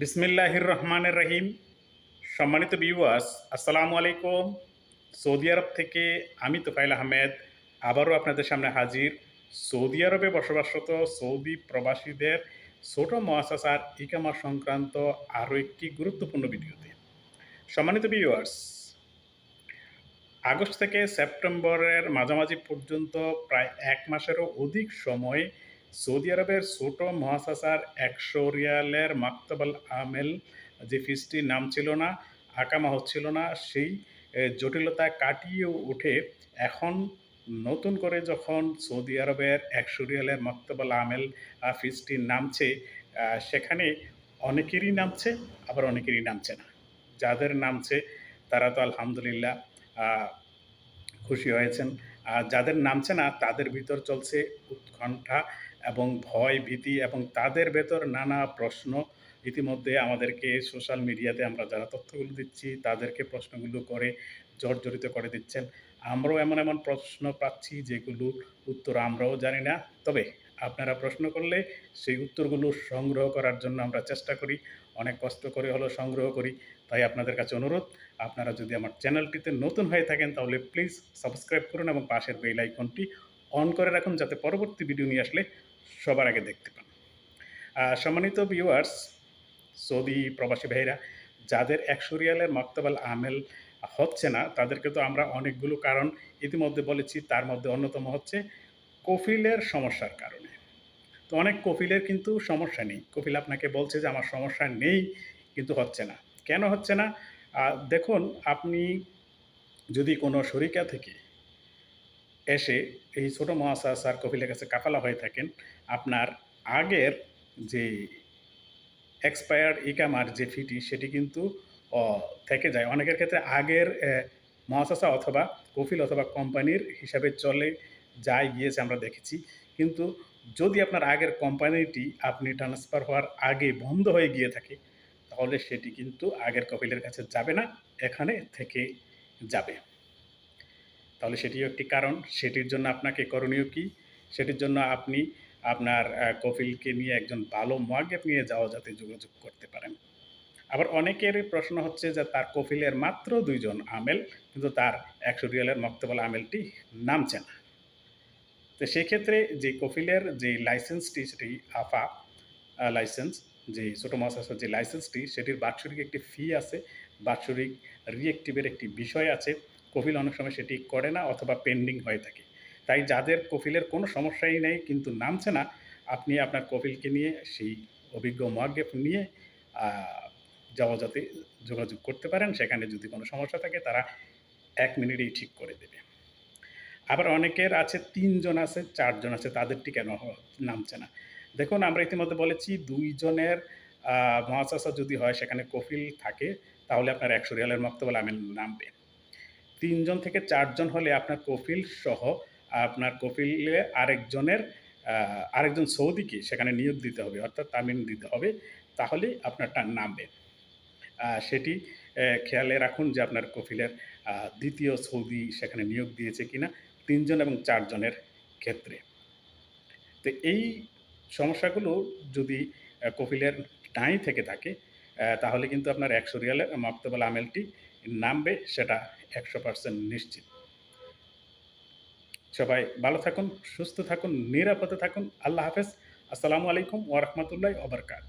বিসমিল্লাহির রহমানের রহিম সম্মানিত বিওয়াস আসসালামু আলাইকুম। সৌদি আরব থেকে আমি তোফাইল আহমেদ, আবারও আপনাদের সামনে হাজির। সৌদি আরবে বসবাসরত সৌদি প্রবাসীদের ছোট মহাসাসার ইকামা সংক্রান্ত আরও একটি গুরুত্বপূর্ণ ভিডিওতে। সম্মানিত বিওয়ার্স আগস্ট থেকে সেপ্টেম্বরের মাঝামাঝি পর্যন্ত প্রায় এক মাসেরও অধিক সময় সৌদি আরবের ছোট মহাসাসার একশো রিয়ালের মাক্তাবাল আমেল যে ফিসটির নাম ছিল না, আকামা হচ্ছিল না, সেই জটিলতা কাটিয়ে উঠে এখন নতুন করে যখন সৌদি আরবের একশো রিয়ালের মাক্তাবাল আমেল ফিসটি নামছে সেখানে অনেকেরই নামছে, আবার অনেকেরই নামছে না। যাদের নামছে তারা তো আলহামদুলিল্লাহ খুশি হয়েছেন। আর যাদের নামছে না, তাদের ভিতর চলছে উৎকণ্ঠা এবং ভয়, ভীতি এবং তাদের ভেতর নানা প্রশ্ন। ইতিমধ্যে আমাদেরকে সোশ্যাল মিডিয়াতে আমরা যারা তথ্যগুলো দিচ্ছি, তাদেরকে প্রশ্নগুলো করে জর্জরিত করে দিচ্ছেন। আমরাও এমন এমন প্রশ্ন পাচ্ছি, যেগুলোর উত্তর আমরাও জানি না। তবে আপনারা প্রশ্ন করলে সেই উত্তরগুলো সংগ্রহ করার জন্য আমরা চেষ্টা করি। অনেক কষ্ট করে হলেও সংগ্রহ করি। তাই আপনাদের কাছে অনুরোধ, আপনারা যদি আমার চ্যানেলটিতে নতুন হয়ে থাকেন তাহলে প্লিজ সাবস্ক্রাইব করুন এবং পাশের বেল আইকনটি অন করে রাখুন যাতে পরবর্তী ভিডিও নিয়ে আসলে সবার আগে দেখতে পান। সম্মানিত ভিউয়ার্স সৌদি প্রবাসী ভাইরা, যাদের একশো রিয়ালের মক্তবাল আমেল হচ্ছে না, তাদেরকে তো আমরা অনেকগুলো কারণ ইতিমধ্যে বলেছি। তার মধ্যে অন্যতম হচ্ছে কফিলের সমস্যার কারণে। তো অনেক কফিলের কিন্তু সমস্যা নেই। কফিল আপনাকে বলছে যে, আমার সমস্যা নেই, কিন্তু হচ্ছে না। কেন হচ্ছে না? দেখুন, আপনি যদি কোনো শরিকা থেকে এসে এই ছোটো মহাসার কফিলের কাছে কাফালা হয়ে থাকেন, আপনার আগের যে এক্সপায়ার্ড ইকামার যে ফিটি, সেটি কিন্তু থেকে যায়। অনেকের ক্ষেত্রে আগের মহাসাসা অথবা কফিল অথবা কোম্পানির হিসাবে চলে যায় গিয়েছে আমরা দেখেছি। কিন্তু যদি আপনার আগের কোম্পানিটি আপনি ট্রান্সফার হওয়ার আগে বন্ধ হয়ে গিয়ে থাকে, তাহলে সেটি কিন্তু আগের কপিলের কাছে যাবে না, এখানে থেকে যাবে। তাহলে সেটিও একটি কারণ। সেটির জন্য আপনাকে করণীয় কি? সেটির জন্য আপনি আপনার কফিলকে নিয়ে একজন ভালো মোয়াগেব নিয়ে যাওয়া যাতে যোগাযোগ করতে পারেন। আবার অনেকের প্রশ্ন হচ্ছে যে তার কফিলের মাত্র দুইজন আমেল, কিন্তু তার একশো রিয়ালের মক্তবল আমেলটি নামছে না। তো সেক্ষেত্রে যে কফিলের যে লাইসেন্সটি, সেটি আফা লাইসেন্স যে ছোটো মাসাসের যে লাইসেন্সটি সেটির বাৎসরিক একটি ফি আছে, বাৎসরিক রিয়েক্টিভের একটি বিষয় আছে। কফিল অনেক সময় সেটি করে না অথবা পেন্ডিং হয়ে থাকে। তাই যাদের কফিলের কোনো সমস্যাই নেই, কিন্তু নামছে না, আপনি আপনার কফিলকে নিয়ে, সেই অভিজ্ঞ মোয়াগেফ নিয়ে যাওয়া যাতে যোগাযোগ করতে পারেন। সেখানে যদি কোনো সমস্যা থাকে, তারা এক মিনিটেই ঠিক করে দেবে। আবার অনেকের আছে, তিনজন আছে, চারজন আছে, তাদেরটি কেন নামছে না? দেখুন, আমরা ইতিমধ্যে বলেছি দুইজনের মহাচাষা যদি হয়, সেখানে কফিল থাকে, তাহলে আপনার একশো রিয়ালের মক্তবল আমেল নামবে। তিনজন থেকে চারজন হলে আপনার কফিল সহ, আপনার কফিলে আরেকজনের আরেকজন সৌদিকে সেখানে নিয়োগ দিতে হবে, অর্থাৎ তামিন দিতে হবে, তাহলেই আপনারটা নামবে। সেটি খেয়ালে রাখুন যে আপনার কফিলের দ্বিতীয় সৌদি সেখানে নিয়োগ দিয়েছে কিনা, তিনজন এবং চারজনের ক্ষেত্রে। তো এই সমস্যাগুলো যদি কফিলের নাই থেকে থাকে তাহলে কিন্তু আপনার একশো রিয়ালের মক্তবল আমেলটি নামবে, সেটা একশো পার্সেন্ট নিশ্চিত। সবাই ভালো থাকুন, সুস্থ থাকুন, নিরাপদে থাকুন। আল্লাহ হাফেজ। আসসালামু আলাইকুম ওরহমতুল্লাহ ওবরকাত